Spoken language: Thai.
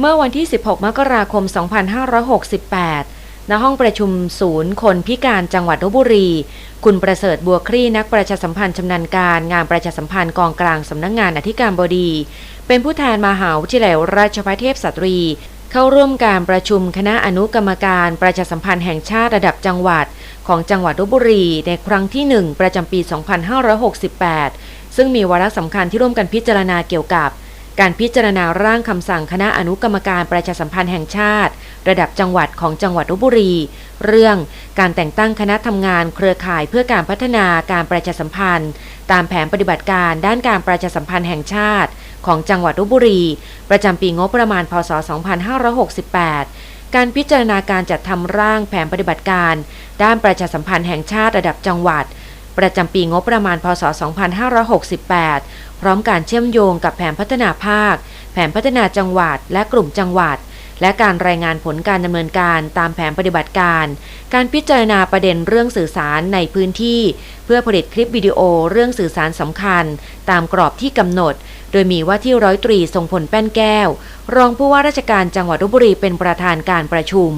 เมื่อวันที่ 16 มกราคม 2568 ณ ห้องประชุมศูนย์คนพิการจังหวัดลบบุรี คุณประเสริฐบัวคลี่นักประชาสัมพันธ์ชำนาญการงานประชาสัมพันธ์กองกลางสำนักงงานอธิการบดี เป็นผู้แทนมหาวิทยาลัยราชภัฏเทพสตรี เข้าร่วมการประชุมคณะอนุกรรมการประชาสัมพันธ์แห่งชาติระดับจังหวัด ของจังหวัดลบบุรี ในครั้งที่ 1 ประจำปี 2568 ซึ่งมีวาระสำคัญที่ร่วมกันพิจารณาเกี่ยวกับ การพิจารณาร่างคำสั่งคณะอนุกรรมการประชาสัมพันธ์แห่งชาติ ระดับจังหวัดของจังหวัดลบบุรี เรื่องการแต่งตั้งคณะทำงานเครือข่ายเพื่อการพัฒนาการประชาสัมพันธ์ ตามแผนปฏิบัติการด้านการประชาสัมพันธ์แห่งชาติ ของจังหวัดลบบุรี ประจำปีงบประมาณพศ 2568การพิจารณาการจัดทำร่างแผนปฏิบัติการ ด้านประชาสัมพันธ์แห่งชาติระดับจังหวัด ประจำปีงบประมาณพศ 2568 พร้อมการเชื่อมโยงกับแผนพัฒนาภาค แผนพัฒนาจังหวัด และกลุ่มจังหวัด และการรายงานผลการดำเนินการตามแผนปฏิบัติการ การพิจารณาประเด็นเรื่องสื่อสารในพื้นที่ เพื่อผลิตคลิปวิดีโอเรื่องสื่อสารสำคัญ ตามกรอบที่กำหนด โดยมีว่าที่ร้อยตรีทรงพลแป้นแก้ว รองผู้ว่าราชการจังหวัดลบบุรีเป็นประธานการประชุม